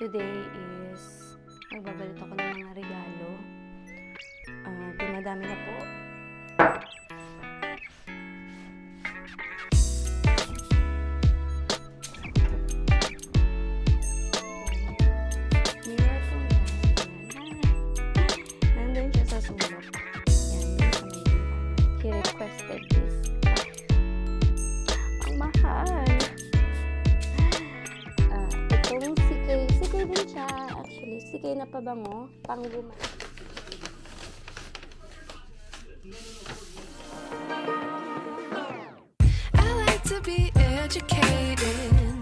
Today is magbabalot ako ng mga regalo. Ah, dumadami na po. Pabango, pang guma. I like to be educated,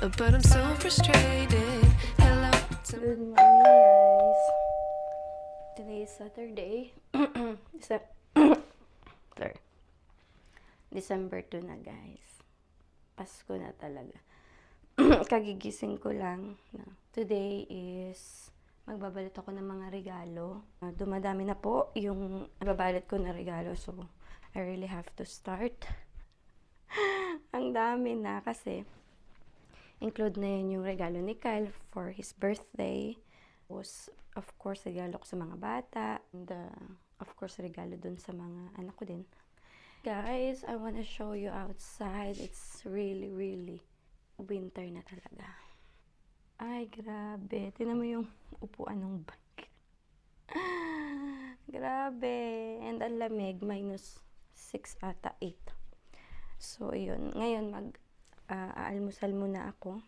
but I'm so frustrated. Hello to Good morning, guys. Today is Saturday. Sorry. December 2 na, guys. Pasko na talaga. Kagigising ko lang. Today is magbabalot ako ng mga regalo. Ah, dumadami na po yung nababalot ko na regalo. So, I really have to start. Ang dami na kasi include na yun yung regalo ni Kyle for his birthday. Was, of course, regalo ko sa mga bata. And, uh, of course, regalo dun sa mga anak ko din. Guys, I wanna show you outside. It's really, really winter na talaga. Ay, grabe. Tingnan mo yung upuan ng bike. grabe. And ang lamig, minus 6 ata 8. So, yun. Ngayon, mag ah, muna ako.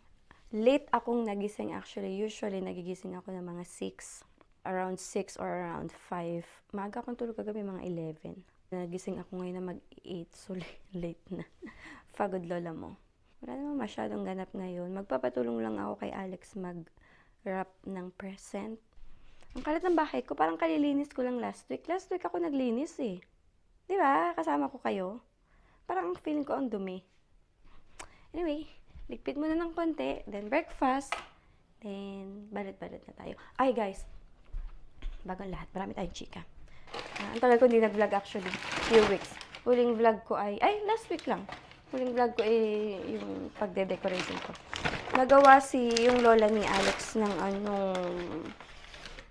Late akong nagising actually. Usually, nagigising ako ng mga 6. Around 6 or around 5. Maaga akong tulog kagabi, mga 11. Nagising ako ngayon na mag-8. So, late na. Pagod lola mo. Wala naman masyadong ganap ngayon. Magpapatulong lang ako kay Alex mag-wrap ng present. Ang kalat ng bahay ko, parang kalilinis ko lang last week. Last week ako naglinis eh. Di ba? Kasama ko kayo. Parang ang feeling ko ang dumi. Anyway, ligpit muna ng konti, then breakfast, then balit-balit na tayo. Ay guys, bagong lahat, marami tayong chika. Ah, ang tagal ko hindi nag-vlog actually, few weeks. Huling vlog ko ay, ay last week lang. Huling vlog ko ay yung pagde-decoration ko. Nagawa si yung lola ni Alex ng anong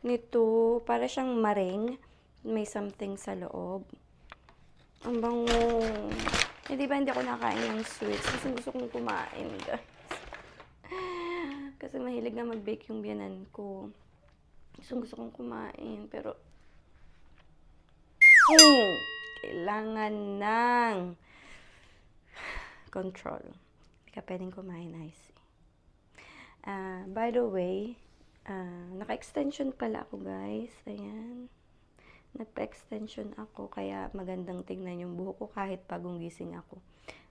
nito, para siyang maring. May something sa loob. Ang bango. Eh, di ba hindi ako nakain ng sweets? Kasi gusto kong kumain, guys. Kasi mahilig na mag-bake yung biyanan ko. Gusto gusto kong kumain, pero... Mm, kailangan ng control. Hindi ka pwedeng kumain, Icy. Ah, by the way, ah, naka-extension pala ako, guys. Ayan. Nagpa-extension ako, kaya magandang tingnan yung buhok ko kahit bagong gising ako.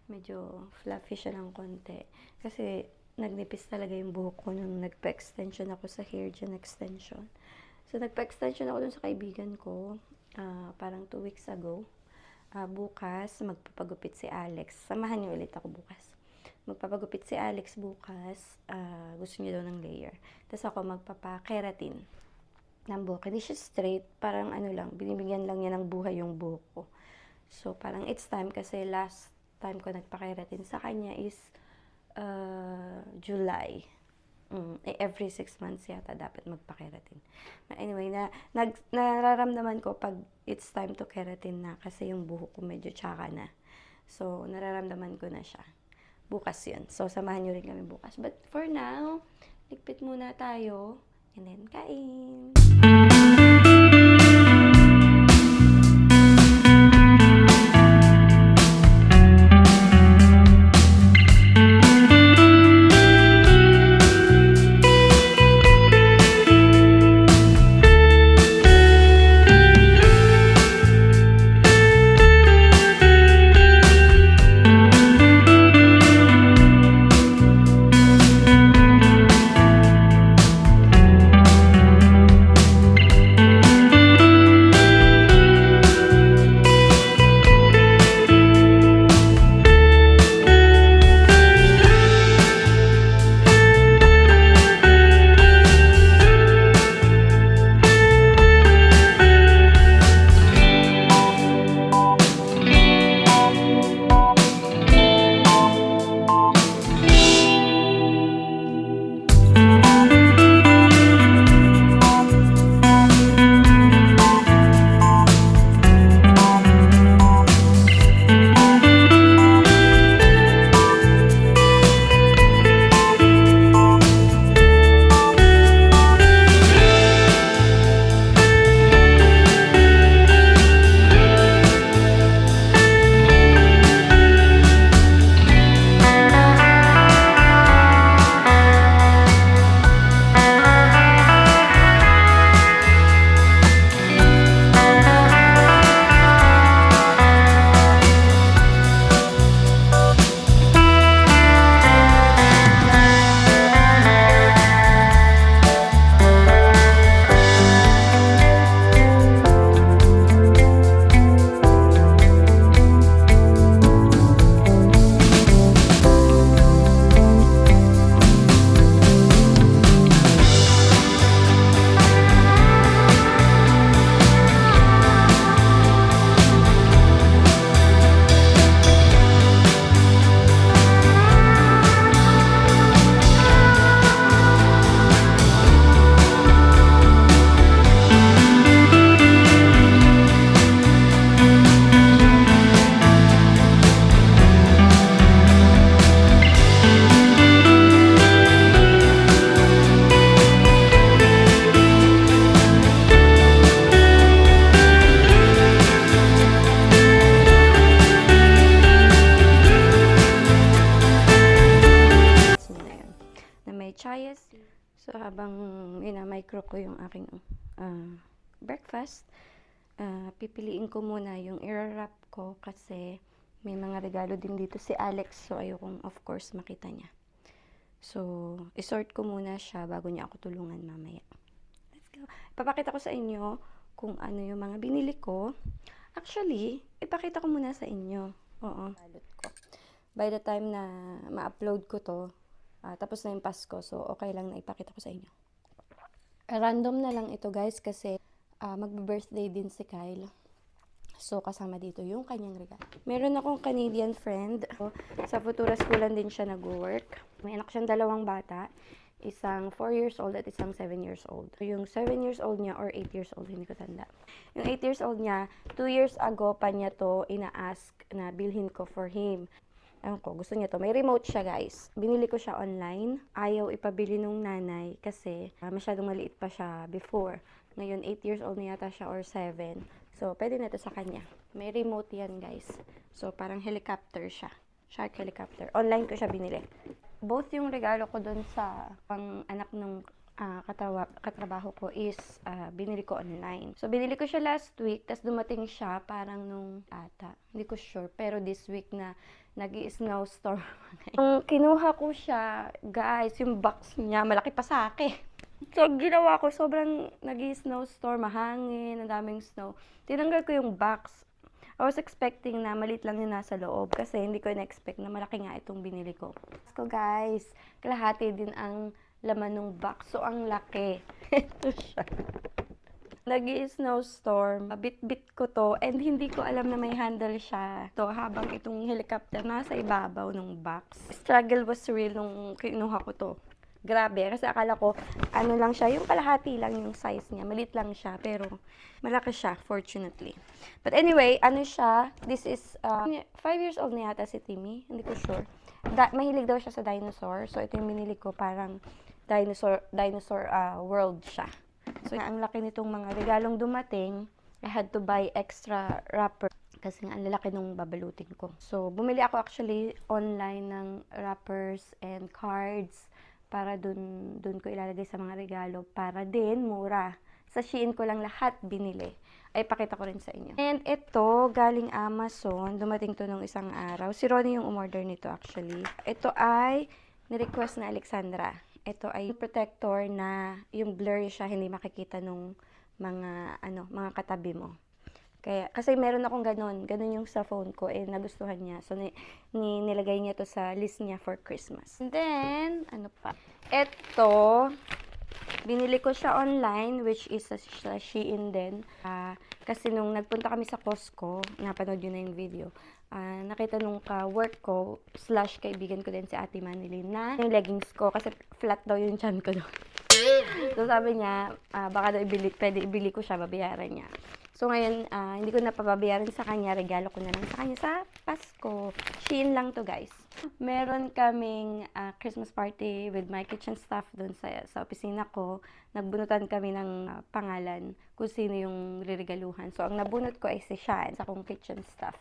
Medyo fluffy siya ng konti. Kasi nagnipis talaga yung buhok ko nung nagpa-extension ako sa hair dyan extension. So, nagpa-extension ako dun sa kaibigan ko, ah, parang two weeks ago. Ah, bukas, magpapagupit si Alex. Samahan niyo ulit ako bukas. Magpapagupit si Alex bukas. ah, gusto niya daw ng layer. Tapos ako magpapa-keratin ng buhok. Hindi siya straight. Parang ano lang, binibigyan lang niya ng buhay yung buhok ko. So, parang it's time kasi last time ko nagpakeratin sa kanya is uh, July. Mm, eh, every six months yata dapat magpa-keratin. Anyway, na, nag, nararamdaman ko pag it's time to keratin na kasi yung buhok ko medyo tsaka na. So, nararamdaman ko na siya. Bukas yun. So, samahan nyo rin kami bukas. But for now, ligpit muna tayo. And then, kain. Breakfast, ah, pipiliin ko muna yung i-wrap ko kasi may mga regalo din dito si Alex. So, ayokong of course makita niya. So, isort ko muna siya bago niya ako tulungan mamaya. Let's go. Ipapakita ko sa inyo kung ano yung mga binili ko. Actually, ipakita ko muna sa inyo. Oo. Balot ko. By the time na ma-upload ko to, ah, tapos na yung Pasko, so okay lang na ipakita ko sa inyo. Random na lang ito guys kasi ah, magbe-birthday din si Kyle. So, kasama dito yung kanyang regalo. Meron akong Canadian friend. Sa Futura Schoolan din siya nag-work. May anak siyang dalawang bata. Isang 4 years old at isang 7 years old. Yung 7 years old niya or 8 years old, hindi ko tanda. Yung 8 years old niya, 2 years ago pa niya to ina-ask na bilhin ko for him. Ewan ko, gusto niya to. May remote siya, guys. Binili ko siya online. Ayaw ipabili nung nanay kasi ah, masyadong maliit pa siya before. Ngayon, 8 years old na yata siya or 7. So, pwede na to sa kanya. May remote yan, guys. So, parang helicopter siya. Shark helicopter. Online ko siya binili. Both yung regalo ko dun sa pang anak nung ah, katawa, katrabaho ko is ah, binili ko online. So, binili ko siya last week, tapos dumating siya parang nung ata. Hindi ko sure. Pero this week na nag snowstorm Nung kinuha ko siya, guys, yung box niya, malaki pa sa akin. So, ginawa ko, sobrang nag snowstorm mahangin, ang daming snow. Tinanggal ko yung box. I was expecting na malit lang yung nasa loob kasi hindi ko na-expect na malaki nga itong binili ko. So guys, kalahati din ang laman ng box. So, ang laki. Ito siya. nag snowstorm bit-bit ko to, and hindi ko alam na may handle siya. To, habang itong helicopter nasa ibabaw ng box. Struggle was real nung kinuha ko to. Grabe, kasi akala ko, ano lang siya, yung kalahati lang yung size niya. Malit lang siya, pero malaki siya, fortunately. But anyway, ano siya, this is, 5 years old na yata si Timmy, hindi ko sure. Da- mahilig daw siya sa dinosaur, so ito yung binili ko, parang dinosaur, dinosaur ah, world siya. So, ang laki nitong mga regalong dumating, I had to buy extra wrapper kasi nga ang lalaki nung babalutin ko. So, bumili ako actually online ng wrappers and cards para dun, dun ko ilalagay sa mga regalo para din mura. Sa Shein ko lang lahat binili. Ay, pakita ko rin sa inyo. And ito, galing Amazon. Dumating to nung isang araw. Si Ronnie yung umorder nito actually. Ito ay ni-request na Alexandra. Ito ay protector na yung blurry siya, hindi makikita nung mga, ano, mga katabi mo. Kaya, kasi meron akong ganun, ganun yung sa phone ko, eh, nagustuhan niya. So, ni, ni, nilagay niya to sa list niya for Christmas. And then, ano pa? Ito, binili ko siya online, which is sa, sa Shein din. Ah, kasi nung nagpunta kami sa Costco, napanood yun na yung video, ah, nakita nung ka-work ko, slash kaibigan ko din si Ate Manilyn na yung leggings ko, kasi flat daw yung chan ko doon. So sabi niya, ah, baka daw ibili, pwede ibili ko siya, babayaran niya. So ngayon, ah, hindi ko na pababayaran sa kanya, regalo ko na lang sa kanya sa Pasko. Shein lang to guys. Meron kaming ah, Christmas party with my kitchen staff doon sa, sa opisina ko. Nagbunutan kami ng ah, pangalan kung sino yung riregaluhan. So ang nabunot ko ay si Sean sa akong kitchen staff.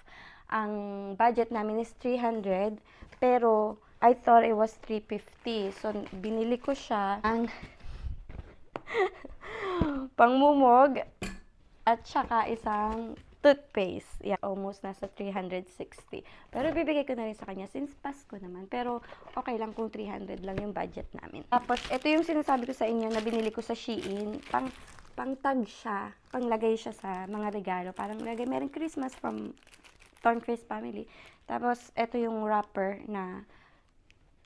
Ang budget namin is 300, pero I thought it was 350. So binili ko siya ang pangmumog at saka isang toothpaste. Yeah, almost nasa 360. Pero bibigay ko na rin sa kanya since Pasko naman. Pero okay lang kung 300 lang yung budget namin. Tapos, ito yung sinasabi ko sa inyo na binili ko sa Shein. Pang, pang tag siya. Panglagay siya sa mga regalo. Parang lagay, Merry Christmas from Thorncrest family. Tapos, ito yung wrapper na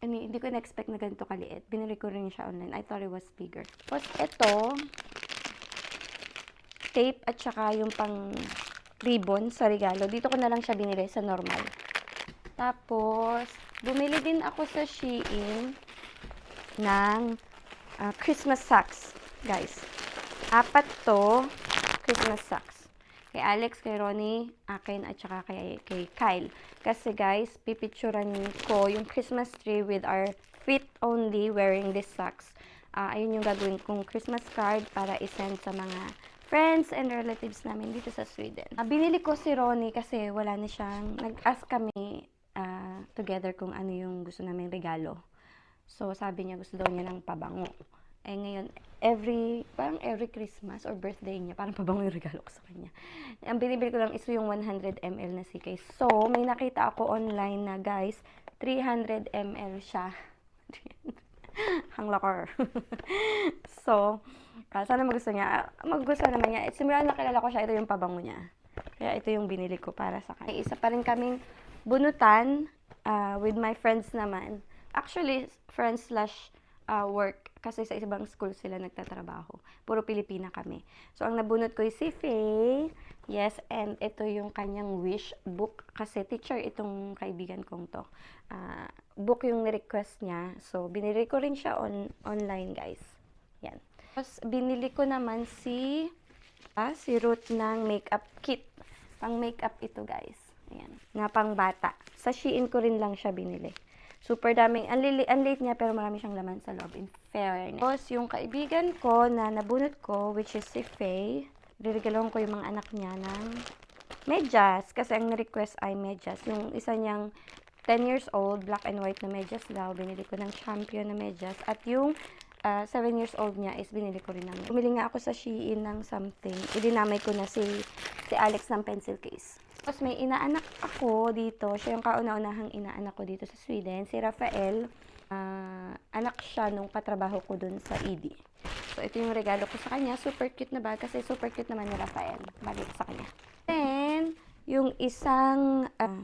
hindi, hindi ko na-expect na ganito kaliit. Binili ko rin siya online. I thought it was bigger. Tapos, ito, tape at saka yung pang ribbon sa regalo. Dito ko na lang siya binili sa normal. Tapos, bumili din ako sa Shein ng ah, Christmas socks, guys. Apat to Christmas socks. Kay Alex, kay Ronnie, akin, at saka kay, kay Kyle. Kasi guys, pipicturan ko yung Christmas tree with our feet only wearing these socks. Ah, ayun yung gagawin kong Christmas card para isend sa mga friends and relatives namin dito sa Sweden. Ah, binili ko si Ronnie kasi wala na siyang, nag-ask kami ah, together kung ano yung gusto namin regalo. So, sabi niya gusto daw niya ng pabango. Eh ngayon, every, parang every Christmas or birthday niya, parang pabango yung regalo ko sa kanya. Ang binibili ko lang is yung 100 ml na CK. So, may nakita ako online na guys, 300 ml siya. Ang lakar. so, ah, sana magusto niya. Ah, Magugustuhan naman niya. Simula na kilala ko siya, ito yung pabango niya. Kaya ito yung binili ko para sa kanya. Isa pa rin kaming bunutan ah, with my friends naman. Actually, friends slash ah, work. Kasi sa ibang school sila nagtatrabaho. Puro Pilipina kami. So, ang nabunot ko is si Faye. Yes, and ito yung kanyang wish book. Kasi teacher itong kaibigan kong to. Ah, book yung request niya. So, binili ko rin siya on online, guys. Yan. Tapos, binili ko naman si ah, si Ruth ng makeup kit. Pang makeup ito, guys. Ayan. Na pang bata. Sa Shein ko rin lang siya binili. Super daming, ang, lili, late niya pero marami siyang laman sa loob. In fairness. Tapos, yung kaibigan ko na nabunot ko, which is si Faye, riregalon ko yung mga anak niya ng medyas. Kasi ang request ay medyas. Yung isa niyang 10 years old, black and white na medyas daw. Binili ko ng champion na medyas. At yung 7 years old niya is binili ko rin ng Bumili nga ako sa Shein ng something. Idinamay ko na si, si Alex ng pencil case. Tapos may inaanak ako dito. Siya yung kauna-unahang inaanak ko dito sa Sweden. Si Rafael. Ah, anak siya nung katrabaho ko dun sa ED. So, ito yung regalo ko sa kanya. Super cute na bag kasi super cute naman ni Rafael. Ko sa kanya. Then, yung isang ah,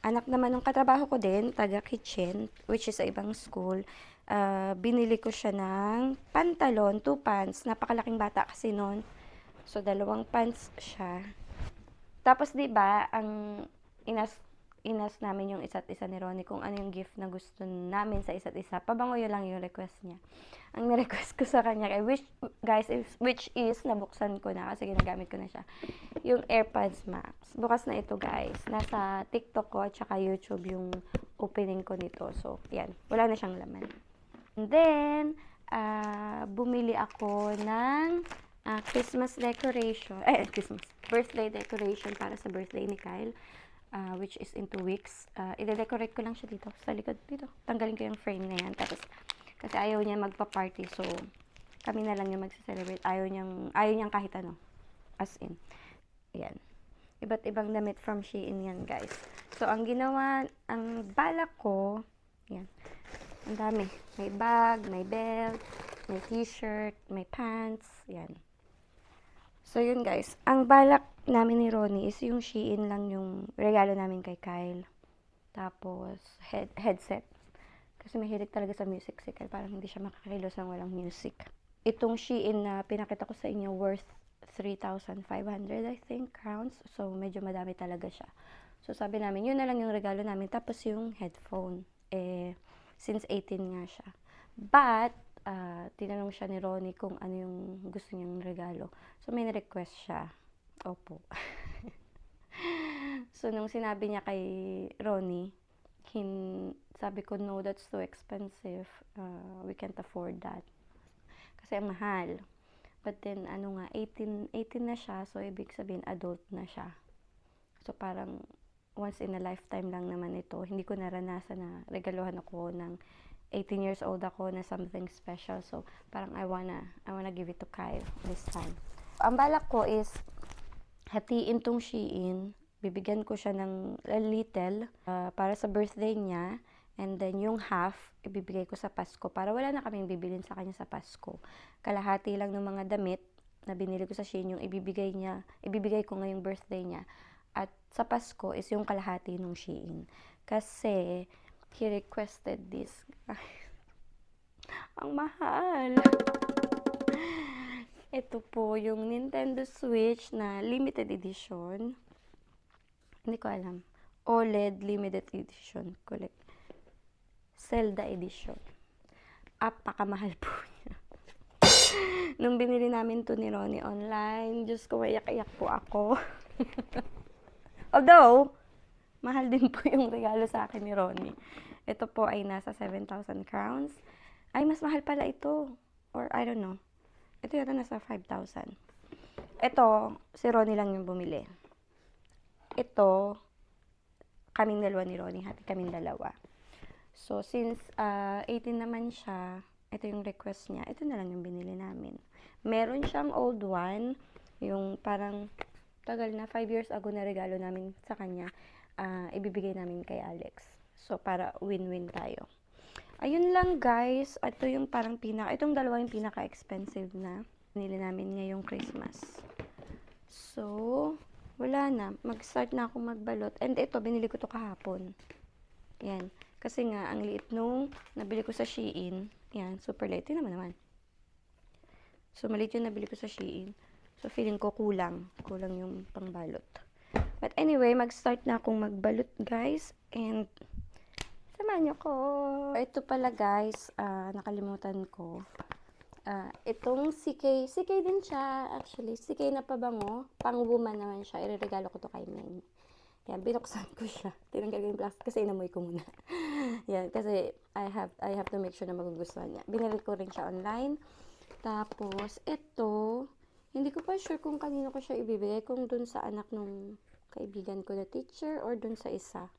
anak naman ng katrabaho ko din, taga kitchen, which is sa ibang school, ah, binili ko siya ng pantalon, two pants. Napakalaking bata kasi noon. So, dalawang pants siya. Tapos, di ba, ang inas inas namin yung isa't isa ni Ronnie kung ano yung gift na gusto namin sa isa't isa. Pabango lang yung request niya. Ang nirequest ko sa kanya, kay which, guys, is, which is, nabuksan ko na kasi ginagamit ko na siya, yung AirPods Max. Bukas na ito, guys. Nasa TikTok ko at saka YouTube yung opening ko nito. So, yan. Wala na siyang laman. And then, ah, bumili ako ng ah, Christmas decoration. Eh, Christmas. Birthday decoration para sa birthday ni Kyle. ah, which is in two weeks. Uh, ide-decorate ko lang siya dito. Sa likod dito. Tanggalin ko yung frame na yan. Tapos, kasi ayaw niya magpa-party. So, kami na lang yung magsa-celebrate. Ayaw niyang, ayaw niyang kahit ano. As in. Yan. Iba't ibang damit from Shein yan, guys. So, ang ginawa, ang balak ko, yan. Ang dami. May bag, may belt, may t-shirt, may pants, yan. So, yun guys. Ang balak namin ni Ronnie is yung Shein lang yung regalo namin kay Kyle. Tapos, head, headset. Kasi mahilig talaga sa music si Kyle. Parang hindi siya makakilos ng walang music. Itong Shein na pinakita ko sa inyo worth 3,500 I think crowns. So, medyo madami talaga siya. So, sabi namin, yun na lang yung regalo namin. Tapos yung headphone. Eh, since 18 nga siya. But, ah, tinanong siya ni Ronnie kung ano yung gusto niyang regalo. So, may request siya. Opo. so, nung sinabi niya kay Ronnie, hin, sabi ko, no, that's too expensive. Uh, we can't afford that. Kasi mahal. But then, ano nga, 18, 18 na siya. So, ibig sabihin, adult na siya. So, parang, once in a lifetime lang naman ito. Hindi ko naranasan na regaluhan ako ng 18 years old ako na something special. So, parang I wanna, I wanna give it to Kyle this time. Ang balak ko is, hatiin tong Shein. Bibigyan ko siya ng a little ah, para sa birthday niya. And then, yung half, ibibigay ko sa Pasko para wala na kaming bibilin sa kanya sa Pasko. Kalahati lang ng mga damit na binili ko sa Shein yung ibibigay niya, ibibigay ko ngayong birthday niya. Sa Pasko is yung kalahati ng Shein. Kasi, he requested this. Ang mahal. Ito po yung Nintendo Switch na limited edition. Hindi ko alam. OLED limited edition. Collect. Zelda edition. Apakamahal po niya. Nung binili namin to ni Ronnie online, Diyos ko, mayak-iyak po ako. Although, mahal din po yung regalo sa akin ni Ronnie. Ito po ay nasa 7,000 crowns. Ay, mas mahal pala ito. Or, I don't know. Ito yata nasa 5,000. Ito, si Ronnie lang yung bumili. Ito, kaming dalawa ni Ronnie. Hati kaming dalawa. So, since ah, 18 naman siya, ito yung request niya, ito na lang yung binili namin. Meron siyang old one, yung parang tagal na, 5 years ago na regalo namin sa kanya, ah, ibibigay namin kay Alex. So, para win-win tayo. Ayun lang guys, ito yung parang pinaka, itong dalawa yung pinaka-expensive na binili namin ngayong Christmas. So, wala na. Mag-start na akong magbalot. And ito, binili ko to kahapon. Yan. Kasi nga, ang liit nung nabili ko sa Shein. Yan, super light. Tingnan mo naman. So, maliit yung nabili ko sa Shein. So, feeling ko kulang. Kulang yung pangbalot. But anyway, mag-start na akong magbalot, guys. And, samahan niyo ko. Ito pala, guys. ah, nakalimutan ko. Ah, itong CK, CK din siya, actually. CK na pabango. Pang woman naman siya. Ireregalo ko to kay Meng. Yan, binuksan ko siya. Tinanggal ko yung plastic kasi inamoy ko muna. Yan, kasi I have I have to make sure na magugustuhan niya. Binili ko rin siya online. Tapos, ito, hindi ko pa sure kung kanino ko siya ibibigay. Kung dun sa anak nung kaibigan ko na teacher or dun sa isa.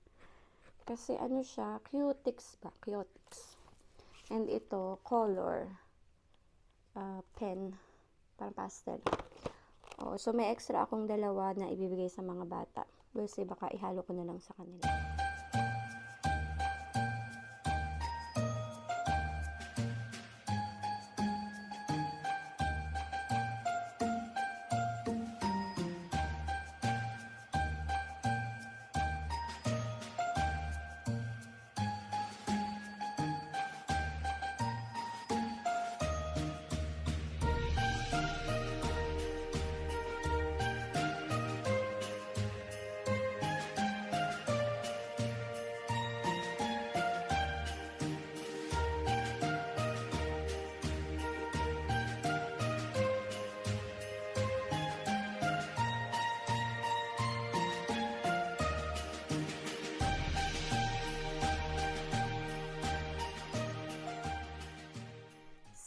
Kasi ano siya, cutics ba? Cutics. And ito, color. ah, pen. Parang pastel. Oh, so may extra akong dalawa na ibibigay sa mga bata. We'll see, baka ihalo ko na lang sa kanila.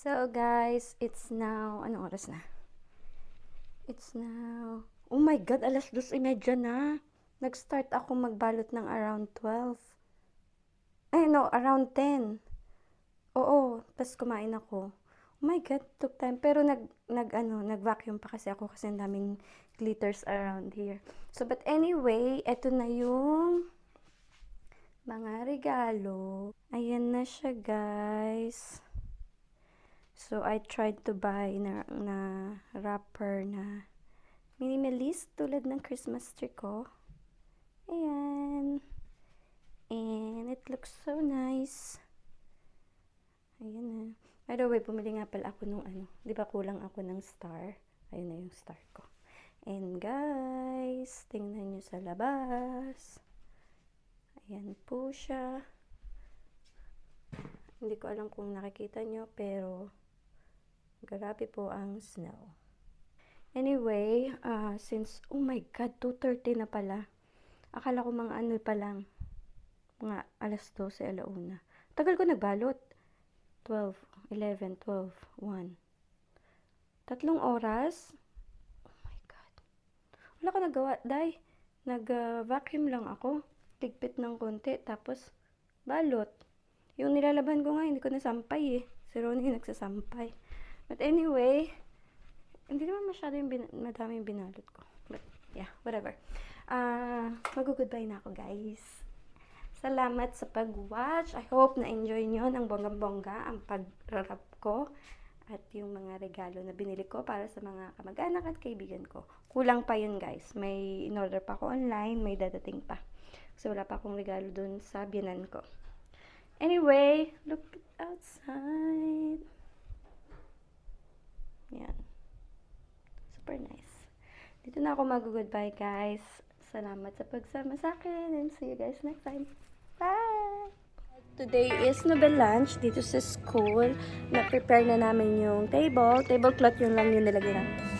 So guys, it's now, anong oras na? It's now, oh my god, alas 2.30 na. Nag-start ako magbalot ng around 12. Ay no, around 10. Oo, tapos kumain ako. Oh my god, took time. Pero nag, nag, ano, nag-vacuum pa kasi ako kasi ang daming glitters around here. So, but anyway, eto na yung mga regalo. Ayan na siya, guys. So, I tried to buy na, na wrapper na minimalist tulad ng Christmas tree ko. Ayan. And it looks so nice. Ayan na. By the way, pumili nga pala ako nung ano. Di ba kulang ako ng star? Ayun na yung star ko. And guys, tingnan nyo sa labas. Ayan po siya. Hindi ko alam kung nakikita nyo, pero grabe po ang snow. Anyway, ah, since, oh my God, 2.30 na pala. Akala ko mga ano pa lang. Mga alas 12, alauna. Tagal ko nagbalot. 12, 11, 12, 1. Tatlong oras. Oh my God. Wala ko nagawa. Day, nag-vacuum lang ako. Tigpit ng konti. Tapos, balot. Yung nilalaban ko nga, hindi ko nasampay eh. Si Ronnie nagsasampay. But anyway, hindi naman masyado yung bin- madami yung binalot ko. But, yeah, whatever. Ah, mag-goodbye na ako, guys. Salamat sa pag-watch. I hope na-enjoy nyo ng bonggang-bongga ang pag-rap ko at yung mga regalo na binili ko para sa mga kamag-anak at kaibigan ko. Kulang pa yun, guys. May in-order pa ako online, may dadating pa. Kasi wala pa akong regalo dun sa biyanan ko. Anyway, look outside. Yan. Super nice. Dito na ako mag-goodbye, guys. Salamat sa pagsama sa akin and see you guys next time. Bye! Today is Nobel lunch dito sa school. Na-prepare na namin yung table. Tablecloth yun lang yung nilagay namin.